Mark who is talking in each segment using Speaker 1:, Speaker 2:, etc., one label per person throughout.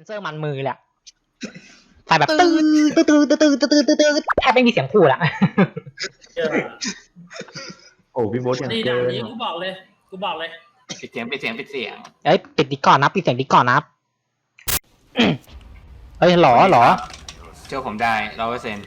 Speaker 1: นเซอร์มันมือแหละใส่แบบตื้อตื้อตื้อตื้อตื้อตื้อตื้อตื้อแทบไม่มีเสียงพูดอะ
Speaker 2: เจอ
Speaker 3: โอ้พี่โบ๊ทอย่าง
Speaker 2: นี่
Speaker 3: เกิ
Speaker 2: ด่าน
Speaker 3: น
Speaker 2: นี้กูบอกเลย กูบอกเลย
Speaker 4: ปิดเสียงปิดเสียงปิดเสียง
Speaker 1: เอ้ยปิดดิก่อนนะปิดเสียงดิก่อนนะเฮ้ยหรอหรอ
Speaker 4: เชื่อผมได้ร้อยเปอร์เซ็นต์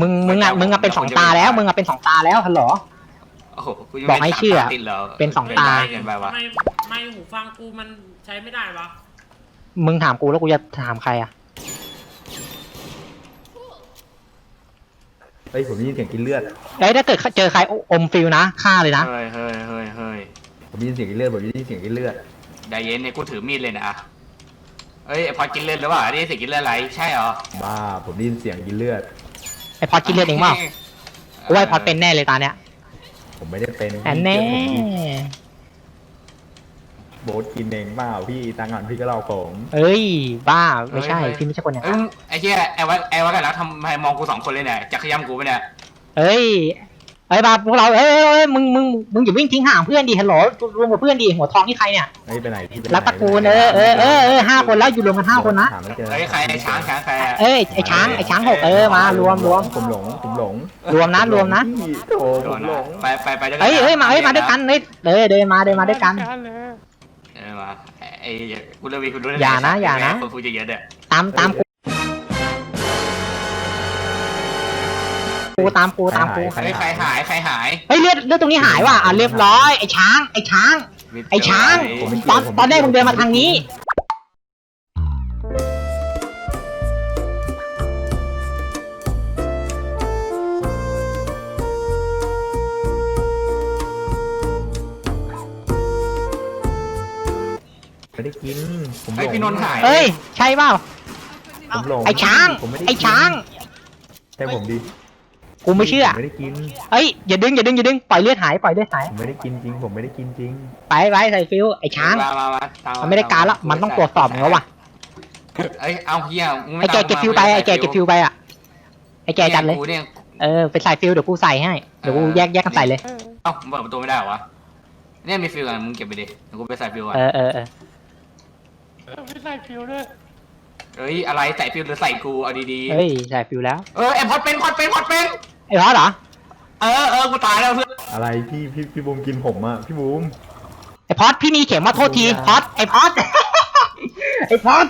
Speaker 1: มึงมึงอะมึงอะเป็นสองตาแล้ว มึงอะเป็นสองตาแล้วฮัลโหล
Speaker 4: โอ้โหกูยัง
Speaker 1: บอกให้เชื่อ
Speaker 4: ไม่ติดหร
Speaker 1: เป็นสองตา
Speaker 4: เกินไปวะ
Speaker 2: ทำไมไม่หูฟังกูมันใช้ไม่ได้วะ
Speaker 1: มึงถามกูแล้วกูจะถามใครอะ
Speaker 3: เฮ้ยผมได้ยินเสียงกินเลือด
Speaker 1: เอ้ยถ้าเกิดเจอใครอมฟิลนะฆ่าเลยนะ
Speaker 4: เฮ้ยเฮ้ยเฮ้ยเฮ้ย
Speaker 3: ผมได้ยินเสียงกินเลือดผมได้ยินเสียงกินเลือด
Speaker 4: ใจเย็นเนี่ยกูถือมีดเลยนะเอ้ยไอ้พอกินเลือดหรือเปล่าอันนี่สิกินเลือดอะไรใช่เหรอ
Speaker 3: บ้า ผมได้ยินเสียงกินเลือด
Speaker 1: ไอพอดกินเลือดเองเปล่ากูว่าไอพอดเป็นแน่เลยตาเนี้ย
Speaker 3: ผมไม่ได้เป็น
Speaker 1: แอนแน่
Speaker 3: โบ๊ทกินเองเปล่าพี่ตังก่อนพี่ก็เล่าผม
Speaker 1: เอ้ย บ้าไม่ใช่พี่ไม่ใช่คนอย่าง
Speaker 4: เอ้
Speaker 1: นั้
Speaker 4: ย
Speaker 1: น
Speaker 4: ไอ้เหี้ยไอ้วะไอ้วะกันแล้วทำไมมองกูสองคนเลยเนี่ยจะขย้ำกูไปะเนี่ย
Speaker 1: เอ้ยไอ้ยบาพวกเราเอ้ยเอ้ยเอ้ยมึงมึงมึงอย่าวิ่งทิ้งห่างเพื่อนดิฮัลโหลรวมกับเพื่อนดิหัวทองนี่ใครเนี่ย
Speaker 3: เฮ้ยไปไหนพี่ไปไหน
Speaker 1: รักตระกูลเออเออเออเออห้าคนแล้วอยู่รวมกันห้าคนนะ
Speaker 3: หาไม่เจอ
Speaker 4: เอ้ยใครไอ้ช้างช้างใครอะ
Speaker 1: เอ้ยไอ้ช้างไอ้ช้างหกเออมารวมรวม
Speaker 3: ผมหลงผมหลง
Speaker 1: รวมนะรวมนะ
Speaker 3: พี่โอ้ผมหลง
Speaker 4: ไปไปไปด้วยกั
Speaker 1: เอ้ยเอ้ยมาเอ้ยมาด้วยกันเอ้ยเออเดินมาเดินมาด้วยกัน
Speaker 4: เออ มาไอ้กูเลิกวีกูรู้
Speaker 1: อย่านะอย่านะ
Speaker 4: คนพูดเยอะๆเด้อ
Speaker 1: ตามตามกูกูตามกูตามกู
Speaker 4: เฮ้ยใครหายใครหาย
Speaker 1: เฮ้ยเลือดเลือดตรงนี้หายว่ะอะเรียบร้อยไอ้ช้างไอ้ช้าง ไอ้ช้างตอนตอนแรกมึงเดินมาทางนี้
Speaker 3: ผมหล
Speaker 4: เฮ้ย
Speaker 3: ง
Speaker 4: พี่นนท์หาย
Speaker 1: เอ้ย ใช่เปล่า
Speaker 3: ผมหลง
Speaker 1: ไอ้ช้าง
Speaker 3: ผมม่ด้
Speaker 1: ไอ้ช้าง
Speaker 3: ใช่ผมดิ
Speaker 1: กูไม่เชื่อ
Speaker 3: ผมไม่ได้กิน
Speaker 1: เอ้ย อย่าดึง อย่าดึง อย่าดึง ปล่อยเลือดหาย ปล่อยเลือดหาย
Speaker 3: ผมไม่ได้กินจริง ผมไม่ได้กินจริง
Speaker 1: ไปไปใส่ฟิว ไอ้ช้าง
Speaker 4: มามามาตา
Speaker 1: มันไม่ได้การแล้วมันต้องตรวจสอบมึงแล้วว่ะ
Speaker 4: เอ้ยเอาเฮียมึงม่
Speaker 1: ไอ้แก
Speaker 4: ตาม
Speaker 1: เก็บฟิวไป ไอ้แกเก็บฟิวไปอะ ไอ้แกจัดเลย
Speaker 4: กูเนี่ย
Speaker 1: เออ ไปใส่ฟิวเดี๋ยวกูใส่ให้ เดี๋ยวกูแยกแยกกันใส่เลย
Speaker 4: เอ้ามึงเปิดประตูไม่ได้เหรอวะเนี่ยมีฟิวกันมึงเก็บไปดิเดี๋ยวกูไปใส่ฟิวก่อน
Speaker 1: เออเออเออ
Speaker 5: ไม่ใส่ฟิวด้วย
Speaker 4: เอ้ยอะไรใส่ฟิวหรือใส่กูเอาดี
Speaker 1: เฮ้ยใส่ฟิวแล้ว
Speaker 4: ๆเออไอพอดเป็นพอดเป็นพอดเป็น
Speaker 1: ไอ้พอดเหรอ
Speaker 4: เออเออกูตายแล้วเพื่อน
Speaker 3: อะไรพี่พี่พี่บูมกินผมอะพี่บูม
Speaker 1: ไอ้พอดพี่มีเข็มมาโทษทีพอดไอ้พอด ไอ้พอด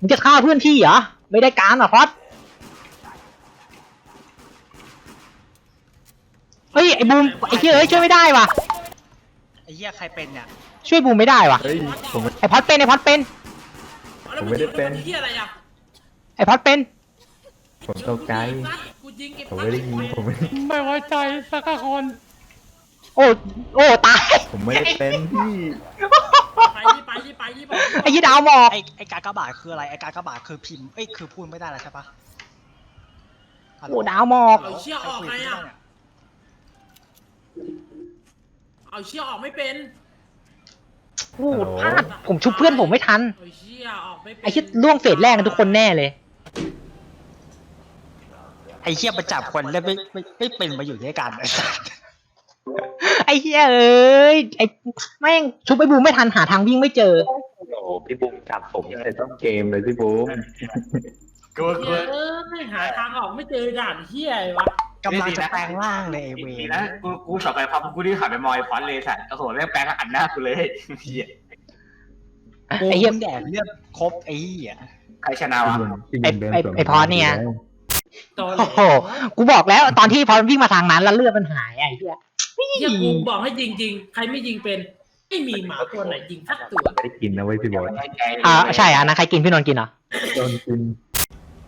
Speaker 1: มึงจะฆ่าเพื่อนพี่เหรอไม่ได้การเหรอพอดเฮ้ยไอ้บูมไอ้เหี้ยเอ้ยช่วยไม่ได้ว่ะ
Speaker 5: ไอ้เหี้ยใครเป็นเนี่ย
Speaker 1: ช่วยบูมไม่ได้ว่ะ
Speaker 3: เฮ้ยผมไม่
Speaker 1: ไอ้พอดเป็นไอ้พอดเป็น
Speaker 2: แล้ว
Speaker 3: ผมไม่ได้เป็น
Speaker 2: ที่อะไรอะ
Speaker 1: ไอ้พอดเป็น
Speaker 3: ผมตกใจ
Speaker 2: กูยิงเก็บ
Speaker 3: ผมไม่ได้ยินผมไม่
Speaker 5: ไม่ไว้ใจสักคน
Speaker 1: โอ้โอ้ตาย
Speaker 3: ผมไม่ได้เป็นพี่
Speaker 2: ไปดิไปดิไปดิไป
Speaker 1: ไอ้ยี่ดาวหมอก
Speaker 5: ไอ้ไอ้กากบาทคืออะไรไอ้กากบาทคือพิมพ์เอ้ยคือพูดไม่ได้แล้วใช่ปะฮัลโหล
Speaker 1: โอ้ดาวหมอก
Speaker 2: เอาเชือกออกไงอะเอาเชือกออกไม่เป็น
Speaker 1: โอ้พลาดผมชุบเพื่อนผมไม่ทัน
Speaker 2: เอาเชือกออกไม่เป็น
Speaker 1: ไอ้ที่ล่วงเฟสแรกกันทุกคนแน่เลย
Speaker 5: ไอ้เหี้ยประจับคนแล้วไม่ไม่ไม่เป็นมาอยู่ด้วยกัน ไอ้สัส
Speaker 1: ไอ้เหี้ยเอ้ยไอ้แม่งชุบไอ้บูมไม่ทันหาทางวิ่งไม่เจอ
Speaker 3: โอ้พี่บูมจับผมตั้งแต่ต้นเกมเลยพี่บูม
Speaker 4: กู
Speaker 2: เอ
Speaker 4: กู
Speaker 2: อไม่หาทางออกไม่เจอด่านเฮียไอ้วะ
Speaker 5: กำลังจะแปลงร่างเลยไอ้เว
Speaker 4: ดี
Speaker 5: ร
Speaker 4: นะกูกูสอบไปพับกูที่หันไปมอยฟอนต์เลยสัตว์โอ้โหแม่งแปลงอัดหน้ากูเลยเฮีย
Speaker 5: โอ้
Speaker 1: ไอ้
Speaker 5: ย
Speaker 1: เหี้ย
Speaker 5: แดกเลือดครบไอ้เหี้ย
Speaker 4: ใครชนะวะ
Speaker 3: พี่บูมเดิน
Speaker 1: ไอ้
Speaker 3: สวน
Speaker 1: ไอ้พอเนี่ย
Speaker 2: โตเลย
Speaker 1: โอ้โหกูบอกแล้วตอนที่พอวิ่งมาทางนั้นแล้วเลือดมันหายไอ้เหี้ย
Speaker 2: เฮียกูบอกให้ยิงจริงใครไม่ยิงเป็น ไม่มีหมาตัวไหนยิงสักตัว
Speaker 3: ไม่ได้กินนะเว้ยพี่บอล
Speaker 1: อ่าใช่อะนะใครกินพี่นนท์กินเหรอ
Speaker 3: โดนกิน
Speaker 1: เ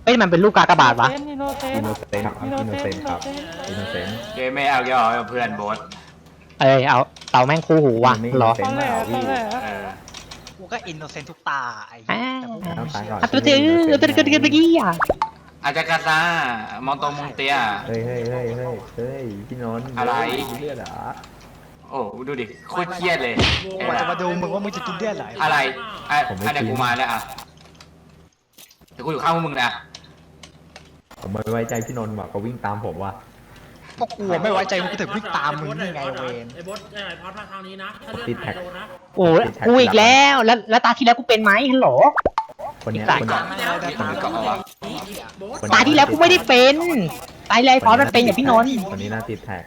Speaker 1: อ้ยมันเป็นลูกกากบาทวะ
Speaker 5: อินโนเซ
Speaker 3: อิ
Speaker 5: น
Speaker 3: นโนเซนต์อินโนเซนต์ครับอินโนเซนต์
Speaker 4: เกมไม่เอาเกี่ยวกับเพื่อนโบส
Speaker 1: เอ้ยเอาเต่าแม่งคู่หูว่ะ
Speaker 3: ไม่
Speaker 1: เหรอ
Speaker 3: เป็นเปล่าพี่
Speaker 4: เออ
Speaker 5: กูก็อินโนเซนทุกตาไอ้
Speaker 1: อ่า
Speaker 5: เหี้ยแต่พวกมึงไม่เชื่อ
Speaker 1: อะตัวเจอตัวเจอตัวเจอตัวเจออะ
Speaker 4: อาจารย์กาซามองตรงมองเตีย
Speaker 3: เฮ้ยเฮ้ยเฮ้ยเฮ้ยเฮ้ยพี่นนท์
Speaker 4: อะไร
Speaker 3: เลือดเหรอ
Speaker 4: โอ้ดูดิโคตรเครียดเลย
Speaker 5: กูจะมาดูมึงว่ามึงจะกินเลือดไหล
Speaker 4: อะไรอะอันเนี้ยกูมาแล้วอะเดี๋ยวกูอยู่ข้างพวกมึงนะ
Speaker 3: ผมไม่ไว้ใจพี่นนท์ว่ะเขาวิ่งตามผมว่ะ
Speaker 5: ก็กลัวไม่ไว้ใจมึงก็ถึงวิ่งตามมึงนี่ไงเวน
Speaker 2: ไอ้บอสไอ้พอดมาทางนี้นะถ้าเลือดหายโดนนะ
Speaker 1: โอ้กูอีกแล้วแล้วแล้วตาที่แล้วกูเป็นไหมฮัลโหล
Speaker 3: คนเนี้ย
Speaker 1: ไอ้สัตว์
Speaker 3: คน
Speaker 2: เกาะ
Speaker 3: เนี้ย
Speaker 2: ไม่ได้
Speaker 4: คนนี้เกาะวะ
Speaker 2: โบ๊ท
Speaker 3: คน
Speaker 1: ตาที่แล้วกูไม่ได้เป็นตายเลยพอมันเป็นอย่างพี่นนท์
Speaker 3: คนนี้น่าติดแท็ก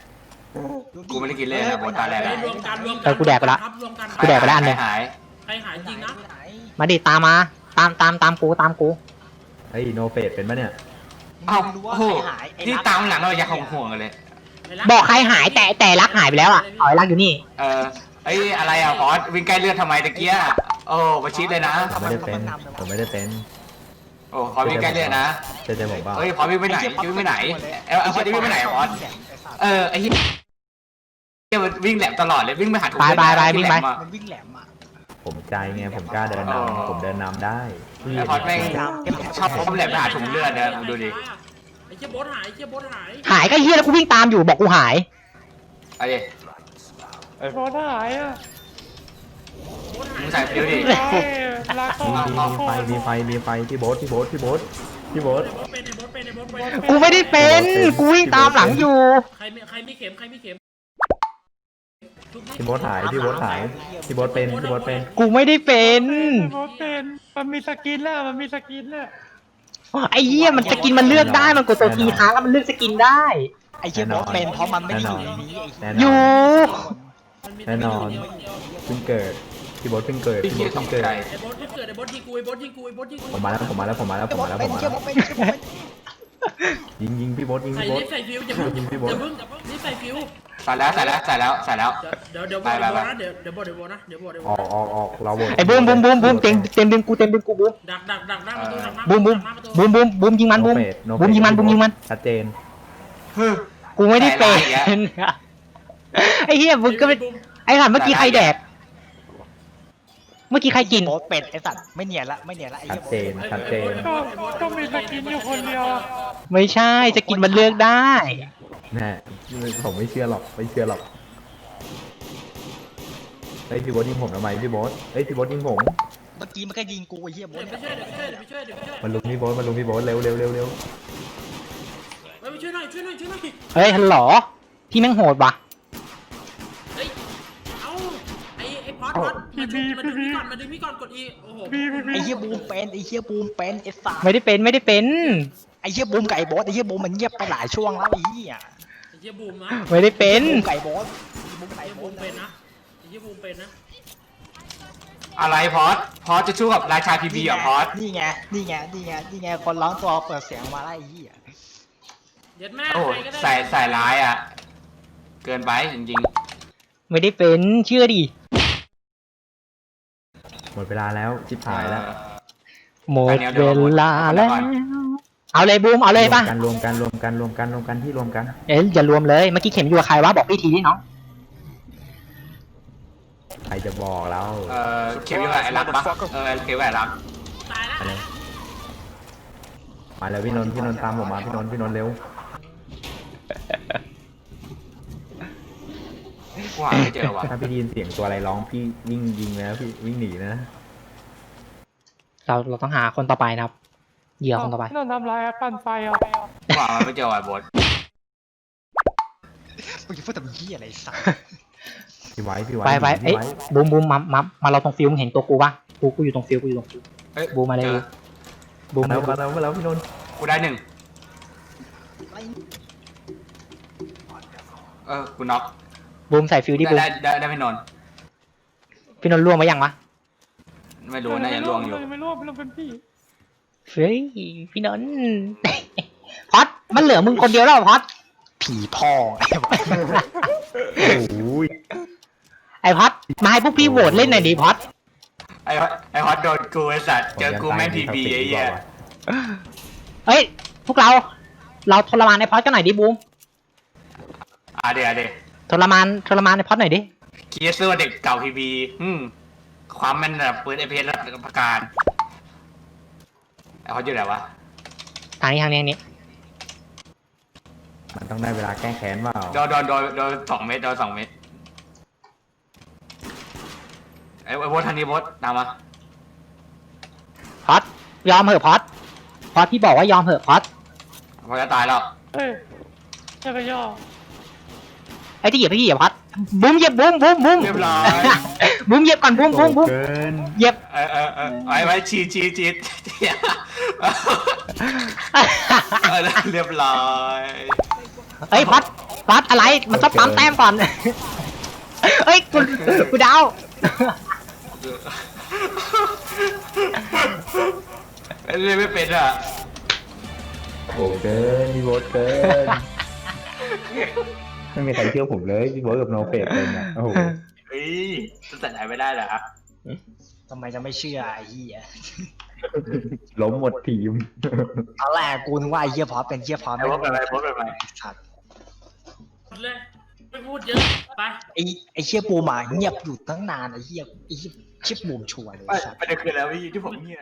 Speaker 4: กูไม่ได้กินเลยนะโบทตาแรก
Speaker 2: ไป
Speaker 4: อะ
Speaker 2: รวมกันรวม
Speaker 1: เออกูแดกไปละ
Speaker 2: ครับรวมกัน
Speaker 1: กูแดกไปละอันหนึ่ง
Speaker 4: หาย
Speaker 2: ใครหายจริงนะ
Speaker 1: มาดิตามมา ตามตามตามกูตามกู
Speaker 3: เฮ้ยโนเฟดเป็นปะเนี่ย
Speaker 4: เอ้า
Speaker 5: รู้
Speaker 4: โอ้
Speaker 5: ว่า
Speaker 4: โห
Speaker 5: ใครหายไอ้
Speaker 4: นี่
Speaker 5: รัก
Speaker 4: ตามหลังเราอยากห่วงห่วงกันเลย
Speaker 2: ไรั
Speaker 1: บอกใครหายแต่แต่รักหายไปแล้วอะอ๋อรักอยู่นี่
Speaker 4: เออไอ้ยอะไรอะพอสวิ่งใกล้เลือดทำไมตะเกียโอ้ประชิดเลยนะ
Speaker 3: ผมไม่ได้เป็นผมไม่ได้เป็น
Speaker 4: โอ้พอสวิ่งใกล้เลือดนะ
Speaker 3: เชื่อใจผมเปล่า
Speaker 4: เฮ้ยพอสวิ่งไปไหนวิ่งไปไหนเอ้ยเอาพอสวิ่งไปไหนพอสเออไอ้เหี้ยเหี้ยมันวิ่งแหลมตลอดเลยวิ่งไปหาถุง
Speaker 1: ไปไปไปวิ่งไป
Speaker 4: แหลมอะ
Speaker 5: มันวิ่งแหลมอะ
Speaker 3: ผมใจไงผมกล้าเดิน
Speaker 4: อ๋อ
Speaker 3: นำผมเดินนำได้
Speaker 4: ไอ้พอสแม่งชอบพบแหลมไปหาถุงเลือดนะมึงดูดิ
Speaker 2: ไอ้เชี่ยโบ๊ทหายไอ้เชี่ยโบ๊ทหาย
Speaker 1: หายก็เฮียแล้วกูวิ่งตามอยู่บอกกูหาย
Speaker 4: เอาดิ
Speaker 6: ไอ้โบทหายอะ
Speaker 2: โบ๊ทหาย
Speaker 4: มึงใส่ฟิวดิ
Speaker 6: ไอ้ลาก่อ
Speaker 3: มี
Speaker 6: น
Speaker 3: มีไฟมีไฟมีไฟที่โบ๊ทที่โบ๊ทที่โบ๊ทที่โบ๊ท
Speaker 2: ไอ้โบ๊ทเป็นไอ้โบ๊ทเป็นไอ้โบ๊ทเป็น
Speaker 1: กูไม่ได้เป็นกูวิ่งตามหลังอยู่
Speaker 2: ใครมีใครมีเข็มใครมีเข็ม ชุบดิ
Speaker 3: ที่โบ๊ทหายที่โบ๊ทหายที่โบ๊ทเป็นที่โบ๊ทเป็น
Speaker 1: กูไม่ได้เป็น
Speaker 6: ไอ้โบทเป็นมันมีสกินแล้วมันมีสกินแล้ว
Speaker 1: ไอ้เหี้ยมันสกินมันเลือกได้มันกดตัวทีค้างแล้วมันเลือกสกินได้
Speaker 5: ไอ้เชี่ยบอสเป็นเพราะมันไม่ได้อยู่ในนี้ไอ้เหี้ย
Speaker 3: แน่น
Speaker 1: อยู่
Speaker 3: อน
Speaker 2: มันมี
Speaker 3: แน่นอน
Speaker 2: เดียวเดียว
Speaker 3: เพิ่งเกิดที่โบ๊ทเพิ่งเกิด
Speaker 4: ไอ้
Speaker 3: ที่
Speaker 4: เหี้
Speaker 3: โบ๊
Speaker 4: ย
Speaker 3: ท
Speaker 4: ต
Speaker 3: เพิ่
Speaker 4: ก
Speaker 3: งเกิด
Speaker 4: ใจ
Speaker 2: ไอ้โบ๊ทที่เกิดไอ้โบ๊ทยิงกูไอ้โบ๊ทยิงกูไอ้โบ๊ทยิงกู
Speaker 3: ผมมาแล้วผมมาแล้วผมมาแล้วผมมาแล้วผม
Speaker 5: เชี่ยบอ
Speaker 3: มา
Speaker 5: ส
Speaker 3: แล้ว
Speaker 5: ยวบอสเป็นเชี่ยบอสเป็น
Speaker 3: ยิงยิงพี่โบ๊ทยิง
Speaker 2: ใส่
Speaker 3: พี่โบ๊
Speaker 2: ลิ
Speaker 3: ท
Speaker 2: ฟต์ใส่ฟิวอย่าเพิ่ง
Speaker 3: ยิงพี่โบ๊
Speaker 2: อ
Speaker 3: ท
Speaker 2: ย่าเพิ่งอย่าเพิ่งลิฟต์ใส่ฟิว
Speaker 4: ใส่แล้วใส่แล้วใส่แล้วใส่แล้ว
Speaker 2: เดี๋ยวเดี๋ยว
Speaker 4: ไป
Speaker 2: บอก
Speaker 4: ไป
Speaker 2: เดี๋ยว
Speaker 4: ไป
Speaker 2: นะเดี๋ยวเดี๋ยวบอกเดี๋ยวบอกนะเดี๋ยวบอกเดี๋ยว
Speaker 3: อบ
Speaker 2: อ
Speaker 3: อกกออกออกเราโหวต
Speaker 1: ไอ้บูมบูมบูมบูมเต็มเต็มดึงกูเต็มดึงกูบูม
Speaker 2: ดักดักดักหน้าประตูดักหน้า
Speaker 1: บูมบูม
Speaker 2: ดักหน้าประตู
Speaker 1: บูมบูมบูมยิงมันบูม
Speaker 3: โเฟสโนเฟส
Speaker 1: บูมยิงมันบูมยิงมัน
Speaker 3: ชัดเจน
Speaker 1: กูไม่ได้เป็น
Speaker 4: ใจร้ายอีกแล้ว
Speaker 1: ไอ้เหี้ยมึงก็เป็น
Speaker 2: บูม
Speaker 1: ไอ้ห่าเมื่อกี้ใครแดก เมื่อกี้ใครกิน
Speaker 5: บอสเป็นไอ้สัตว์ไม่เนียนละไม่เนียนละไอ้
Speaker 3: ชั
Speaker 5: เหี้
Speaker 3: ด
Speaker 5: ยบอส
Speaker 3: เจนชัดเจน
Speaker 6: ก็ก็มีสกินอยู่คนเดียวอะ
Speaker 1: ไม่ใช่สกินมันเลือกได้
Speaker 3: แน่ผมไม่เชื่อหรอกไม่เชื่อหรอกเฮ้ยพี่โบ๊ทยิงผมทำไมพี่โบ๊ทเฮ้ยพี่โบ๊ทยิงผม
Speaker 5: เมื่อกี้มันก็ยิงกูไอ้เหี้ยบอส
Speaker 2: เดี๋ยวไปช่วยเดี๋ยวไปช่วยเดี๋ยวไปช่วยเดี๋ยวไปช่วย
Speaker 3: มันลุมพี่โบ๊ทมันลุมพี่โบ๊ทเร็วเร็วเร็วเร็ว
Speaker 2: เฮ้ยไปช่วยหน่อยช่วยหน่อยช่วยหน่อย
Speaker 1: เฮ้ยฮัลโหลพี่แม่งโหดว่ะ
Speaker 2: เฮ้ยเอ้าไอ้ไอ้พอดพอดมาดึงมาดึงพี่ก่อนมาดึงพี่ก่อนกดอีโอ้โห
Speaker 6: บีบีบี
Speaker 5: ไอ้เหี้ยบูมเป็นไอ้เหี้ยบูมเป็นไอ้สัตว์
Speaker 1: ไม่ได้เป็นไม่ได้เป็น
Speaker 5: ไอ้เหี้ยบูมกับไอ้บอสไอ้เหี้ยบูมมันเงียบไปหลายช่วงแล้วไอ้เหี้ย
Speaker 2: ไอ้เหี้ยบูมนะ
Speaker 1: ไม่ได้เป็น
Speaker 5: บูมไก่บอสบูม
Speaker 2: ไอ้
Speaker 5: ไก่
Speaker 2: เหี้ย
Speaker 5: บอ
Speaker 2: บู
Speaker 5: ส
Speaker 2: มเป็นนะไอ้เหี้ยบูมเป็นนะ
Speaker 4: อะไรพอสพอสจะชู้กับราชาพีบีเหรอพอส
Speaker 5: นี่ไงนี่ไงนี่ไงนี่ไงคนร้องตัวเปิดเสียงมาแล้วไอ้เหี้ย
Speaker 2: เดี๋ยวแม่
Speaker 4: โอ้
Speaker 2: ใครก็ได้
Speaker 4: ใส่ใส่ร้ายอะ เกินไปจริง
Speaker 1: ไม่ได้เป็นเชื่อดิ
Speaker 3: หมดเวลาแล้วชิบ
Speaker 4: ๆ
Speaker 3: หายแล้ว
Speaker 4: เออ
Speaker 1: หมดเวลาแล้ว เอาเลยบูมเอาเลยป่ะ
Speaker 3: รวมกันรวมกันรวมกันรวมกันที่รวมกัน
Speaker 1: เอ๊ะอย่ารวมเลยเมื่อกี้เข็มอยู่กับใครวะบอกพี่ทีดิน้อง
Speaker 3: ใครจะบอกเรา
Speaker 4: เออเควิลไอ้รักปะเออเควิลไอ้รัก
Speaker 2: ตายแล้ว
Speaker 3: ไปเลยมาแล้วพี่นนท์พี่นนท์ตามผมมาพี่นนท์พี่นนท์เร็ว
Speaker 4: กูหาไม่เจอว่ะ
Speaker 3: ถ้าพี่ได้ยินเสียงตัวอะไรร้องพี่วิ่งยิงเลยนะพี่วิ่งหนีนะ
Speaker 1: เราเราต้องหาคนต่อไปนะครับ เหยื่อคนต่อไป
Speaker 6: นนท์ทำไรอะปั่นไฟอะ
Speaker 4: กูหามันไม่เจอว่ะบด
Speaker 5: มึงจะพูดแต่มึงเหี้ยอะไรไอ้สัตว์
Speaker 3: พี่ไว้พี่ไว้
Speaker 1: ไปไป
Speaker 3: พี่
Speaker 1: เอ้ย
Speaker 3: ไว้
Speaker 1: บูมบูมมามามาเราตรงฟิวมึงเห็นตัวกูปะกูกูอยู่ตรงฟิวกูอยู่ตรงฟิว
Speaker 4: เอ้ย
Speaker 1: บูมมาเลย
Speaker 4: จอ
Speaker 1: บูม
Speaker 3: มาแล้วมาแล้วมาแล้วพี่นนท์
Speaker 4: กูได้หนึ่ง
Speaker 5: ไอ้
Speaker 4: เออกูน็อก
Speaker 1: บูมใส่ฟิวดิบูม
Speaker 4: ได้ได้ได้ไม่นอน
Speaker 1: พี่นนท์ล่วงมายังวะ
Speaker 4: ไม่รู้น่าจะล่วงอยู่
Speaker 6: ไม่ร่วงไม่ร่วงเป็นพี่
Speaker 1: เฮ้ยพี่นนท์พอดมันเหลือมึงคนเดียวแล้วเหรอพอด
Speaker 5: ผีพ่อไอ้บอส
Speaker 3: โอ้ย
Speaker 1: ไอพอดมาให้พวกพี่โหวตเล่นหน่อยดิพอด
Speaker 4: ไอ้ไอ้ฮอตโดนกูไอ้สัตว์เจอกูแม่งพีบีไอ้เหี้ย
Speaker 1: เอ้ยพวกเรา เราทรมานไอพอดกันหน่อยดิบูม
Speaker 4: อะเดี๋ยวอะเดี๋ยว
Speaker 1: ทรมานทรมานไอพอดหน่อยดิ
Speaker 4: คีเซอร์เด็กเก่าพีบีอืมความแม่นระดับปืนเอพีเอสระดับประการ ไอ้ฮอตอยู่ไหนวะ
Speaker 1: ทางนี้ทางนี้ทางนี้
Speaker 3: มันต้องได้เวลาแก้แค้นเปล่า
Speaker 4: โดนโดนโดนโดนสองเมตรโดนสองเมตรไอ้ไอ้โบททางนี้โบทตามมา
Speaker 1: พอดยอมเหอะพอดพอดพี่บอกว่ายอมเหอะพอด
Speaker 4: พอจะตายแล้ว
Speaker 6: เฮ้ยอย่าไปย่อ
Speaker 1: ไอ้ที่เหยียบพี่เหยียบพอดบูมเหยียบบูมบูมบูม
Speaker 4: เรียบร้อย
Speaker 1: บูมเหยียบก่อนบูมบูมบูม
Speaker 3: เกิน
Speaker 1: เหยียบ
Speaker 4: เออเออเออไอ้ไว้ชีชีชีหี้ย เออเรียบร้อย
Speaker 1: เฮ้ยพอดพอดอะไร มันต้องปั๊มแต้มก่อน เฮ้ยกูกูดาว
Speaker 4: เล่นไม่เป็นอะ
Speaker 3: โอ้เกินพี่โบ๊ทเกินไม่มีใครเชื่อผมเลยพี่โบ๊ทกับโนเฟกเลยเนี่ยโอ้โห
Speaker 4: เฮ้ยจะใส่ไหนไม่ได้เหรอ
Speaker 5: ทำไมจะไม่เชื่อไอ้เหี้ย
Speaker 3: ล้มหมดทีม
Speaker 5: ตอนแรกกูนึกว่าไอ้เหี้ยพอเป็นเหี้ยพอ
Speaker 4: ไอ้โบ๊ทเป็นไรโบ๊ทเป็นไร
Speaker 5: สัตว์
Speaker 2: หมดเลยไม่พูดเยอะไป
Speaker 5: ไอ้ไอ้เหี้ยปูหมาเงียบอยู่ตั้งนานไอ้เหี้ยไอ้เหี้ยชิบบูมชัวร์เลย
Speaker 4: ไม่
Speaker 5: สัตว์
Speaker 4: ประเด็นคือแล้วพี่ที่ผมเงียบ